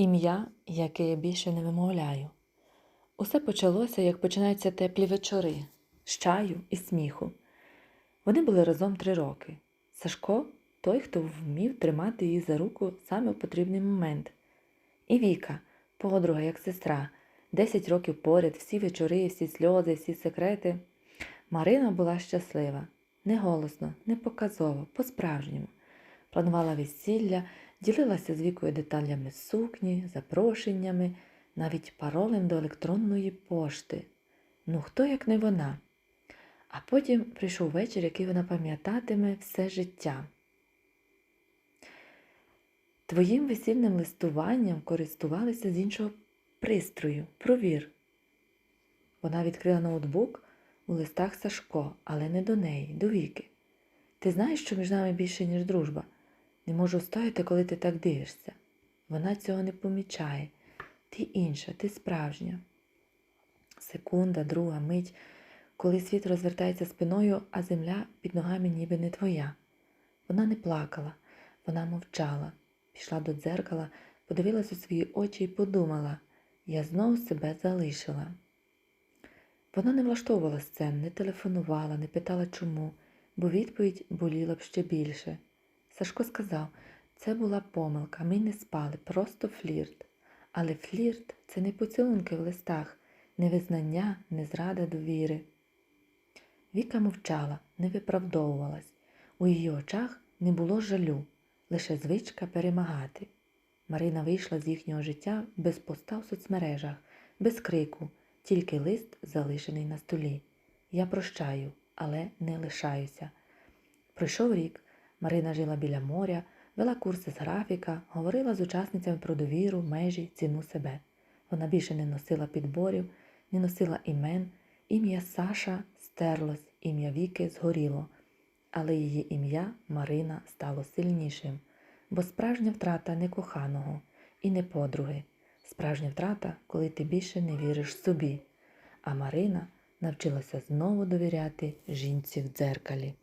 Ім'я, яке я більше не вимовляю. Усе почалося, як починаються теплі вечори з чаю і сміху. Вони були разом три роки. Сашко той, хто вмів тримати її за руку саме в потрібний момент. І Віка, подруга, як сестра, десять років поряд, всі вечори, всі сльози, всі секрети. Марина була щаслива, не голосно, не показово, по-справжньому. Планувала весілля, ділилася з вікою деталями сукні, запрошеннями, навіть паролем до електронної пошти. Ну, хто як не вона? А потім прийшов вечір, який вона пам'ятатиме все життя. Твоїм весільним листуванням користувалися з іншого пристрою. Провір. Вона відкрила ноутбук у листах Сашко, але не до неї, до Віки. Ти знаєш, що між нами більше, ніж дружба? Не можу стояти, коли ти так дивишся. Вона цього не помічає. Ти інша, ти справжня. Секунда, друга, мить, коли світ розвертається спиною, а земля під ногами ніби не твоя. Вона не плакала, вона мовчала, пішла до дзеркала, подивилась у свої очі і подумала я знову себе залишила. Вона не влаштовувала сцен, не телефонувала, не питала чому, бо відповідь боліла б ще більше. Сашко сказав, це була помилка, ми не спали, просто флірт. Але флірт це не поцілунки в листах, не визнання, не зрада довіри. Віка мовчала, не виправдовувалась. У її очах не було жалю, лише звичка перемагати. Марина вийшла з їхнього життя без поста в соцмережах, без крику, тільки лист залишений на столі. Я прощаю, але не лишаюся. Пройшов рік. Марина жила біля моря, вела курси з графіка, говорила з учасницями про довіру, межі, ціну себе. Вона більше не носила підборів, не носила імен. Ім'я Саша стерлось, ім'я Віки згоріло, але її ім'я Марина стало сильнішим, бо справжня втрата не коханого і не подруги. Справжня втрата, коли ти більше не віриш собі. А Марина навчилася знову довіряти жінці в дзеркалі.